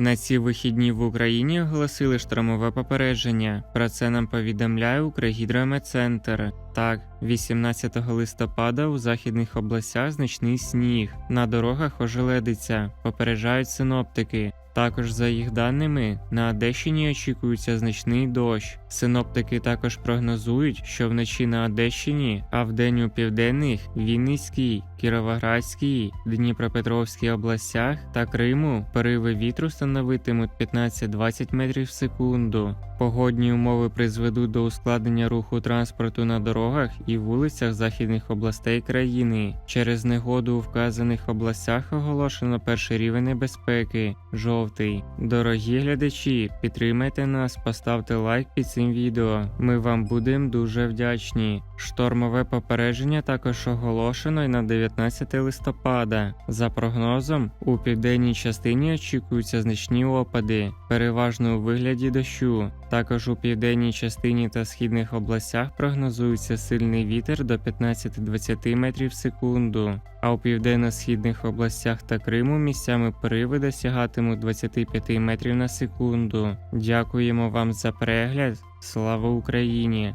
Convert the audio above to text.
На ці вихідні в Україні оголосили штормове попередження. Про це нам повідомляє Укргідрометцентр. Так, 18 листопада у західних областях значний сніг. На дорогах ожеледиться, попереджають синоптики. Також, за їх даними, на Одещині очікується значний дощ. Синоптики також прогнозують, що вночі на Одещині, а вдень у південних, Вінницькій, Кіровоградській, Дніпропетровській областях та Криму пориви вітру становитимуть 15-20 метрів в секунду. Погодні умови призведуть до ускладнення руху транспорту на дорогах і вулицях західних областей країни. Через негоду у вказаних областях оголошено перший рівень небезпеки жовтий. Дорогі глядачі, підтримайте нас, поставте лайк під цим відео. Ми вам будемо дуже вдячні. Штормове попередження також оголошено і на 19 листопада. За прогнозом, у південній частині очікуються значні опади, переважно у вигляді дощу. Також у південній частині та східних областях прогнозується сильний вітер до 15-20 метрів в секунду. А у південно-східних областях та Криму місцями пориви досягатимуть 25 метрів на секунду. Дякуємо вам за перегляд. Слава Україні!